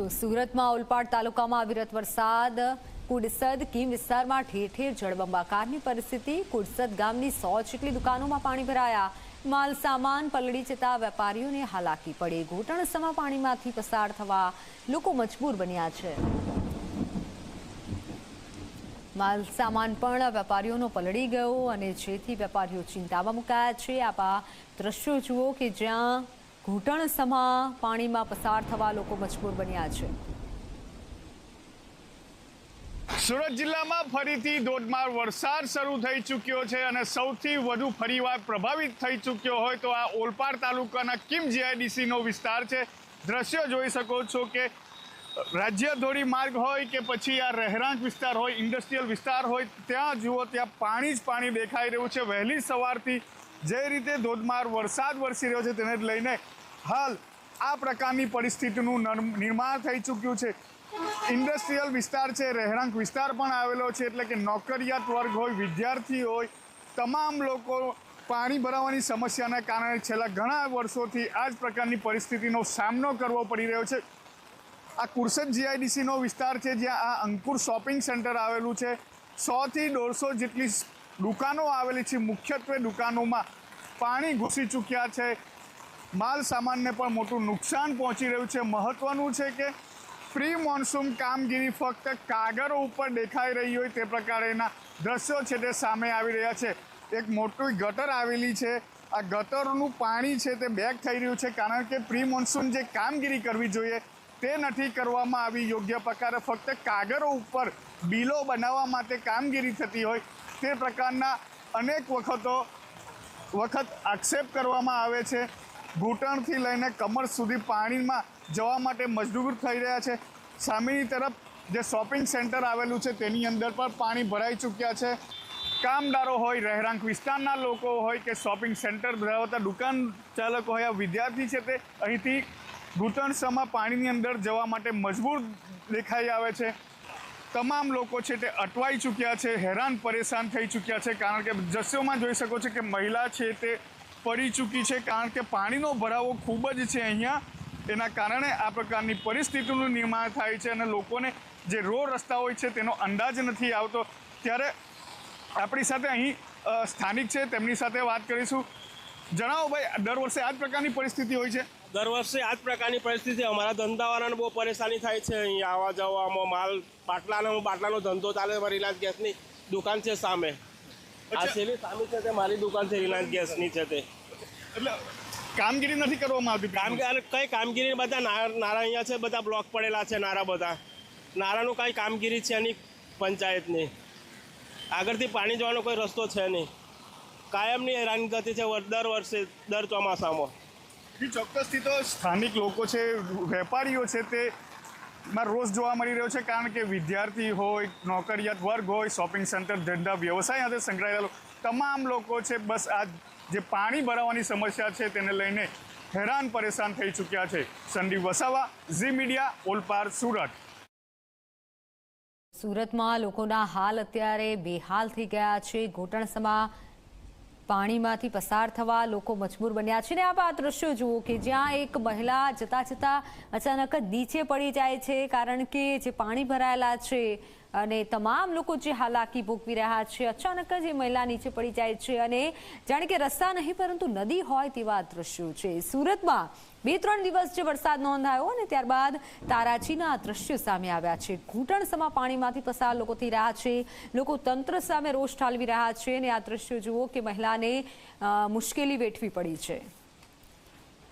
તો સુરતમાં ઓલપાડ તાલુકામાં અવિરત વરસાદ. કુડસદ, કીમ વિસ્તારમાં ઠેર ઠેર જળબંબાકારની પરિસ્થિતિ. કુડસદ ગામની સો જેટલી દુકાનોમાં પાણી ભરાયા. માલ સામાન, પલળી જતા વેપારીઓને હાલાકી પડી. ઘૂંટણસમાં પાણીમાંથી પસાર થવા લોકો મજબૂર બન્યા છે. માલ સામાન પણ વેપારીઓનો પલળી ગયો અને જેથી વેપારીઓ ચિંતામાં મુકાયા છે. આવા દ્રશ્યો જુઓ કે જ્યાં ઘૂંટણસમા પાણીમાં પસાર થવા લોકો મજબૂર બન્યા છે. સુરત જિલ્લામાં ફરીથી ધોધમાર વરસાદ શરૂ થઈ ચૂક્યો છે અને સૌથી વધુ ફરીવાર પ્રભાવિત થઈ ચૂક્યો હોય તો આ ઓલપાડ તાલુકાના કિમ જીઆઈડીસીનો વિસ્તાર છે. દ્રશ્ય જોઈ શકો છો કે રાજ્ય ધોરીમાર્ગ હોય કે પછી આ રહેણાંક વિસ્તાર હોય, ઇન્ડસ્ટ્રીયલ વિસ્તાર હોય, ત્યાં જુઓ ત્યાં પાણી જ પાણી દેખાઈ રહ્યું છે. વહેલી સવારથી જે રીતે ધોધમાર વરસાદ વરસી રહ્યો છે તેને લઈને હાલ આ પ્રકારની પરિસ્થિતિનું નર- નિર્માણ થઈ ચૂક્યું છે. ઇન્ડસ્ટ્રીયલ વિસ્તાર છે, રહેણાંક વિસ્તાર પણ આવેલો છે, એટલે કે નોકરિયાત વર્ગ હોય, વિદ્યાર્થી હોય, તમામ લોકો પાણી ભરાવાની સમસ્યાના કારણે છેલ્લા ઘણા વર્ષોથી આ જ પ્રકારની પરિસ્થિતિનો સામનો કરવો પડી રહ્યો છે. આ કુરસદ જીઆઈડીસીનો વિસ્તાર છે, જ્યાં આ અંકુર શોપિંગ સેન્ટર આવેલું છે. સોથી દોઢસો જેટલી દુકાનો આવેલી છે. મુખ્યત્વે દુકાનોમાં પાણી ઘૂસી ચૂક્યા છે. માલ સામાનને પણ મોટું નુકસાન પહોંચી રહ્યું છે. મહત્વનું છે કે પ્રી મોન્સૂન કામગીરી ફક્ત કાગળો ઉપર દેખાઈ રહી હોય તે પ્રકારેના દ્રશ્યો છે તે સામે આવી રહ્યા છે. એક મોટું ગટર આવેલી છે. આ ગટરનું પાણી છે તે બેક થઈ રહ્યું છે કારણ કે પ્રી મોન્સૂન જે કામગીરી કરવી જોઈએ તે નથી કરવામાં આવી. યોગ્ય પ્રકારે ફક્ત કાગળો ઉપર બિલો બનાવવા માટે કામગીરી થતી હોય તે પ્રકારના અનેક વખતો વખત આક્ષેપ કરવામાં આવે છે. ઘૂંટણથી લઈને કમર સુધી પાણીમાં જવા માટે મજબૂર થઈ રહ્યા છે. સામેની તરફ જે શોપિંગ સેન્ટર આવેલું છે, તેની અંદર પણ પાણી ભરાઈ ચૂક્યા છે. કામદારો હોય, રહેણાંક વિસ્તારના લોકો હોય કે શોપિંગ સેન્ટર ધરાવતા દુકાન ચાલકો હોય, આ વિદ્યાર્થી છે તે અહીંથી ઘૂંટણસમાં પાણીની અંદર જવા માટે મજબૂર દેખાઈ આવે છે. તમામ લોકો છે તે અટવાઈ ચૂક્યા છે, હેરાન પરેશાન થઈ ચૂક્યા છે, કારણ કે દ્રશ્યોમાં જોઈ શકો છો કે મહિલા છે તે પડી ચૂકી છે કારણ કે પાણીનો ભરાવો ખૂબ જ છે અહીંયા. એના કારણે આ પ્રકારની પરિસ્થિતિનું નિર્માણ થાય છે અને લોકોને જે રોડ રસ્તા હોય છે તેનો અંદાજ નથી આવતો. ત્યારે આપણી સાથે અહીં સ્થાનિક છે, તેમની સાથે વાત કરીશું. જણાવો ભાઈ, દર વર્ષે આ જ પ્રકારની પરિસ્થિતિ હોય છે? દર વર્ષે આ જ પ્રકારની પરિસ્થિતિ. અમારા ધંધાવાળાને બહુ પરેશાની થાય છે. અહીં આવવા જવામાં માલ, બાટલાનો બાટલાનો ધંધો ચાલે અમારી ઇલાજ ગેસની દુકાન છે સામે. આ. છેલ્લી સામે છે તે મારી દુકાન છે રિલાયન્સ ગેસની છે તે. એટલે કામગીરી નથી કરવામાં આવતી કામગીરી કઈ કામગીરી બધા નારા અહીંયા છે બધા બ્લોક પડેલા છે નારા બધા. નારાનું કાંઈ કામગીરી છે નહીં પંચાયતની. આગળથી પાણી જવાનો કોઈ રસ્તો છે નહીં. કાયમની હેરાનગતિ છે દર વર્ષે દર ચોમાસામાં. ચોક્કસથી તો સ્થાનિક લોકો છે વેપારીઓ છે તે માં રોષ જોવા મળી રહ્યો છે, કારણ કે વિદ્યાર્થી હોય, નોકરિયાત વર્ગ હોય શોપિંગ સેન્ટર ધંધા, વ્યવસાય સાથે સંકળાયેલા તમામ લોકો છે, બસ આ જે પાણી ભરાવાની સમસ્યા છે, તેને લઈને હેરાન પરેશાન થઈ ચૂક્યા છે. Sandeep Vasava, Zee media, Olpad, Surat. સુરતમાં લોકોના હાલ અત્યારે બેહાલ થઈ ગયા છે. ઘૂંટણસમા પાણીમાંથી પસાર થવા લોકો મજબૂર બન્યા છે ને આપ આ દ્રશ્યો જુઓ કે જ્યાં એક મહિલા જતા જતા અચાનક જ નીચે પડી જાય છે કારણ કે જે પાણી ભરાયેલા છે અને તમામ લોકો જે હાલાકી ભોગવી રહ્યા છે, અચાનક જ એ મહિલા નીચે પડી જાય છે અને જાણે કે રસ્તા નહીં પરંતુ નદી હોય તેવા દ્રશ્યો છે. સુરતમાં બે ત્રણ દિવસ જે વરસાદ નોંધાયો અને ત્યારબાદ તારાજીના દ્રશ્યો સામે આવ્યા છે. ઘૂંટણસમા પાણીમાંથી પસાર લોકો થઈ રહ્યા છે. લોકો તંત્ર સામે રોષ ઠાલવી રહ્યા છે અને આ દ્રશ્યો જુઓ કે મહિલાને મુશ્કેલી વેઠવી પડી છે.